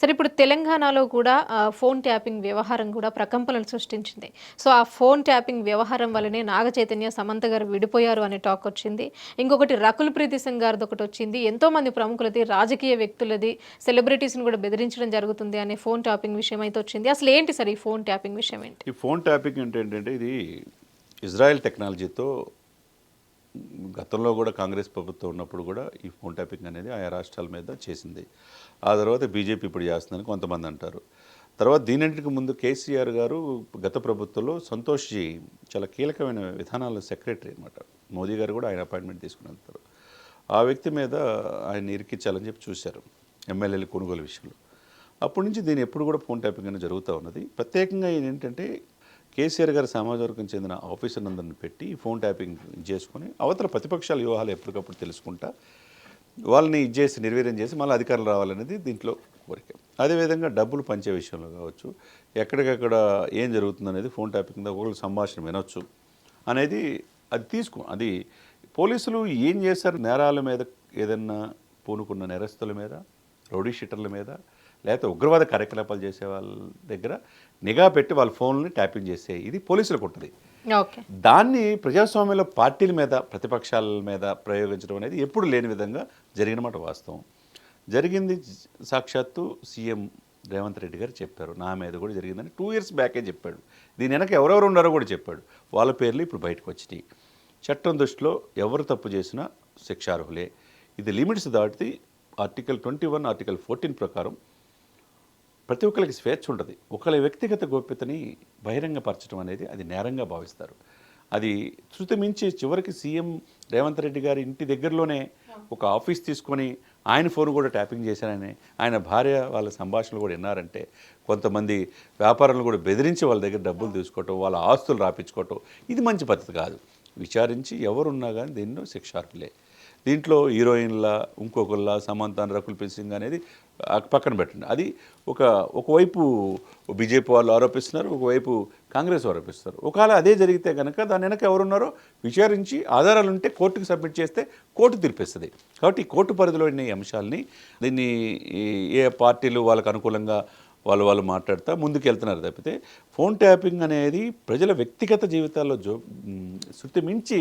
సరే ఇప్పుడు తెలంగాణలో కూడా ఫోన్ ట్యాపింగ్ వ్యవహారం కూడా ప్రకంపనలు సృష్టించింది. సో ఆ ఫోన్ ట్యాపింగ్ వ్యవహారం వల్లనే నాగ చైతన్య సమంత గారు విడిపోయారు అనే టాక్ వచ్చింది. ఇంకొకటి రకుల్ ప్రీతి సింగ్ గారిది ఒకటి వచ్చింది. ఎంతోమంది ప్రముఖులది రాజకీయ వ్యక్తులది సెలబ్రిటీస్ని కూడా బెదిరించడం జరుగుతుంది అనే ఫోన్ ట్యాపింగ్ విషయం అయితే వచ్చింది. అసలు ఏంటి సార్ ఈ ఫోన్ ట్యాపింగ్ విషయం ఏంటి? ఈ ఫోన్ ట్యాపింగ్ అంటే ఏంటంటే ఇది ఇజ్రాయెల్ టెక్నాలజీతో గతంలో కూడా కాంగ్రెస్ ప్రభుత్వం ఉన్నప్పుడు కూడా ఈ ఫోన్ ట్యాపింగ్ అనేది ఆయా రాష్ట్రాల మీద చేసింది. ఆ తర్వాత బీజేపీ ఇప్పుడు చేస్తుందని కొంతమంది అంటారు. తర్వాత దీనింటికి ముందు కేసీఆర్ గారు గత ప్రభుత్వంలో సంతోష్జీ చాలా కీలకమైన విధానాల సెక్రటరీ అనమాట మోదీ గారు కూడా ఆయన అపాయింట్మెంట్ తీసుకుని వెళ్తారు ఆ వ్యక్తి మీద ఆయన ఇరికించాలని చెప్పి చూశారు ఎమ్మెల్యేల కొనుగోలు విషయంలో. అప్పటి నుంచి దీని ఎప్పుడు కూడా ఫోన్ ట్యాపింగ్ అనేది జరుగుతూ ఉన్నది. ప్రత్యేకంగా ఏంటంటే కేసీఆర్ గారి సమాజ వర్గం చెందిన ఆఫీసర్ అందరిని పెట్టి ఫోన్ ట్యాపింగ్ చేసుకుని అవతల ప్రతిపక్షాల వ్యూహాలు ఎప్పటికప్పుడు తెలుసుకుంటా వాళ్ళని ఇది చేసి నిర్వీర్యం చేసి మళ్ళీ అధికారులు రావాలనేది దీంట్లో కోరిక. అదేవిధంగా డబ్బులు పంచే విషయంలో కావచ్చు ఎక్కడికక్కడ ఏం జరుగుతుంది అనేది ఫోన్ ట్యాపింగ్ ఒకళ్ళు సంభాషణ వినొచ్చు అనేది అది తీసుకో అది పోలీసులు ఏం చేశారు నేరాల మీద ఏదన్నా పూనుకున్న నేరస్తుల మీద రౌడీ షీటర్ల మీద లేకపోతే ఉగ్రవాద కార్యకలాపాలు చేసే వాళ్ళ దగ్గర నిఘా పెట్టి వాళ్ళ ఫోన్లని ట్యాపింగ్ చేసే ఇది పోలీసులకు ఉంటుంది. దాన్ని ప్రజాస్వామ్యంలో పార్టీల మీద ప్రతిపక్షాల మీద ప్రయోగించడం అనేది ఎప్పుడు లేని విధంగా జరిగిన మాట వాస్తవం. జరిగింది సాక్షాత్తు సీఎం రేవంత్ రెడ్డి గారు చెప్పారు. నా మీద కూడా జరిగిందని టూ ఇయర్స్ బ్యాకే చెప్పాడు. దీని వెనక ఎవరెవరు ఉన్నారో కూడా చెప్పాడు. వాళ్ళ పేర్లు ఇప్పుడు బయటకు వచ్చినాయి. చట్టం దృష్టిలో ఎవరు తప్పు చేసినా శిక్షార్హులే. ఇది లిమిట్స్ దాటితే article twenty one article fourteen ప్రకారం ప్రతి ఒక్కరికి స్వేచ్ఛ ఉంటుంది. ఒకళ్ళ వ్యక్తిగత గోప్యతని బహిరంగపరచడం అనేది అది నేరంగా భావిస్తారు. అది శృతి మించి చివరికి సీఎం రేవంత్ రెడ్డి గారి ఇంటి దగ్గరలోనే ఒక ఆఫీస్ తీసుకొని ఆయన ఫోన్ కూడా ట్యాపింగ్ చేశారని ఆయన భార్య వాళ్ళ సంభాషణలు కూడా విన్నారంటే కొంతమంది వ్యాపారులు కూడా బెదిరించి వాళ్ళ దగ్గర డబ్బులు తీసుకోవటం వాళ్ళ ఆస్తులు రాపించుకోవటం ఇది మంచి పద్ధతి కాదు. విచారించి ఎవరున్నా కానీ దీనిలో శిక్షార్హులే. దీంట్లో హీరోయిన్ల ఇంకొకళ్ళ సమంతాన్ రకుల్ ప్రీత్ సింగ్ అనేది పక్కన పెట్టండి. అది ఒక ఒకవైపు బీజేపీ వాళ్ళు ఆరోపిస్తున్నారు ఒకవైపు కాంగ్రెస్ ఆరోపిస్తారు ఒకవేళ అదే జరిగితే కనుక దాని వెనక ఎవరున్నారో విచారించి ఆధారాలు ఉంటే కోర్టుకు సబ్మిట్ చేస్తే కోర్టు తీర్పిస్తుంది. కాబట్టి కోర్టు పరిధిలో ఉన్న ఈ అంశాలని దీన్ని ఏ పార్టీలు వాళ్ళకు అనుకూలంగా వాళ్ళు వాళ్ళు మాట్లాడుతూ ముందుకు వెళ్తున్నారు తప్పితే ఫోన్ ట్యాపింగ్ అనేది ప్రజల వ్యక్తిగత జీవితాల్లో జో శృతి మించి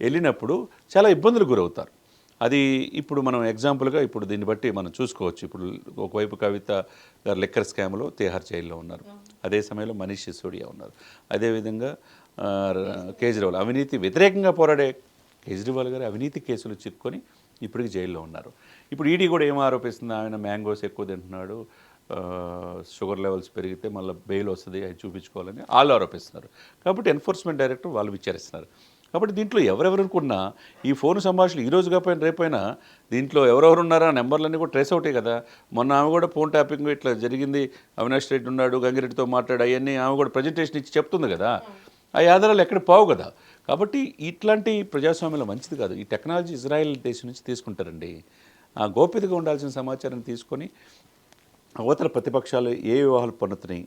వెళ్ళినప్పుడు చాలా ఇబ్బందులు గురవుతారు. అది ఇప్పుడు మనం ఎగ్జాంపుల్గా ఇప్పుడు దీన్ని బట్టి మనం చూసుకోవచ్చు. ఇప్పుడు ఒకవైపు కవిత గారు లెక్కర్ స్కామ్లో తిహార్ జైల్లో ఉన్నారు. అదే సమయంలో మనీష్ సిసోడియా ఉన్నారు. అదేవిధంగా కేజ్రీవాల్ అవినీతి వ్యతిరేకంగా పోరాడే కేజ్రీవాల్ గారు అవినీతి కేసులు చిక్కుకొని ఇప్పటికి జైల్లో ఉన్నారు. ఇప్పుడు ఈడీ కూడా ఏం ఆరోపిస్తుంది? ఆయన మ్యాంగోస్ ఎక్కువ తింటున్నాడు. షుగర్ లెవెల్స్ పెరిగితే మళ్ళీ బెయిల్ వస్తుంది అది చూపించుకోవాలని వాళ్ళు ఆరోపిస్తున్నారు. కాబట్టి ఎన్ఫోర్స్మెంట్ డైరెక్టర్ వాళ్ళు విచారిస్తున్నారు. కాబట్టి దీంట్లో ఎవరెవరు అనుకున్నా ఈ ఫోన్ సంభాషణలు ఈ రోజు కాకపోయినా రేపైనా దీంట్లో ఎవరెవరు ఉన్నారా నెంబర్లన్నీ కూడా ట్రేస్ అవుతాయి కదా. మొన్న ఆమె కూడా ఫోన్ ట్యాపింగ్ ఇట్లా జరిగింది. అవినాష్ రెడ్డి ఉన్నాడు గంగిరెడ్డితో మాట్లాడు అవన్నీ ఆమె కూడా ప్రజెంటేషన్ ఇచ్చి చెప్తుంది కదా. ఆ ఆధారాలు ఎక్కడ పోవు కదా. కాబట్టి ఇట్లాంటి ప్రజాస్వామ్యంలో మంచిది కాదు. ఈ టెక్నాలజీ ఇజ్రాయెల్ దేశం నుంచి తీసుకుంటారండి. ఆ గోప్యతగా ఉండాల్సిన సమాచారం తీసుకొని అవతల ప్రతిపక్షాలు ఏ వివాహాలు పన్నుతున్నాయి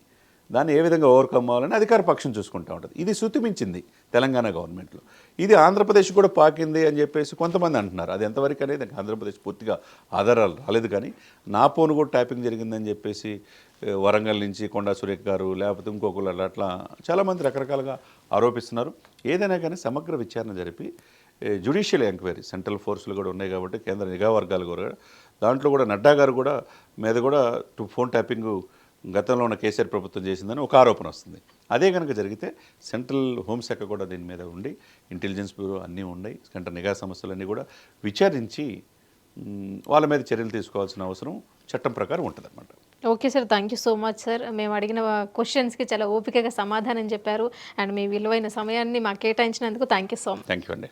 దాన్ని ఏ విధంగా ఓవర్కమ్ అవ్వాలని అధికార పక్షం చూసుకుంటూ ఉంటుంది. ఇది శృతి మించింది తెలంగాణ గవర్నమెంట్లో. ఇది ఆంధ్రప్రదేశ్ కూడా పాకింది అని చెప్పేసి కొంతమంది అంటున్నారు. అది ఎంతవరకు అనేది ఆంధ్రప్రదేశ్ పూర్తిగా ఆధారాలు రాలేదు కానీ నా ఫోన్ కూడా ట్యాపింగ్ జరిగిందని చెప్పేసి వరంగల్ నుంచి కొండా సురేఖ్ గారు లేకపోతే ఇంకొకరు అట్లా చాలామంది రకరకాలుగా ఆరోపిస్తున్నారు. ఏదైనా కానీ సమగ్ర విచారణ జరిపి జ్యుడిషియల్ ఎంక్వైరీ సెంట్రల్ ఫోర్సులు కూడా ఉన్నాయి కాబట్టి కేంద్ర నిఘా వర్గాలు కూడా దాంట్లో కూడా నడ్డా గారు కూడా మీద కూడా ఫోన్ ట్యాపింగ్ గతంలో ఉన్న కేసీఆర్ ప్రభుత్వం చేసిందని ఒక ఆరోపణ వస్తుంది. అదే కనుక జరిగితే సెంట్రల్ హోంశాఖ కూడా దీని మీద ఉండి ఇంటెలిజెన్స్ బ్యూరో అన్నీ ఉన్నాయి సెంట్రల్ నిఘా సంస్థలన్నీ కూడా విచారించి వాళ్ళ మీద చర్యలు తీసుకోవాల్సిన అవసరం చట్టం ప్రకారం ఉంటుందన్నమాట. Okay sir thank you so much sir. మేము అడిగిన క్వశ్చన్స్కి చాలా ఓపికగా సమాధానం చెప్పారు. అండ్ మీ విలువైన సమయాన్ని మాకు కేటాయించినందుకు thank you so much. Thank you అండి.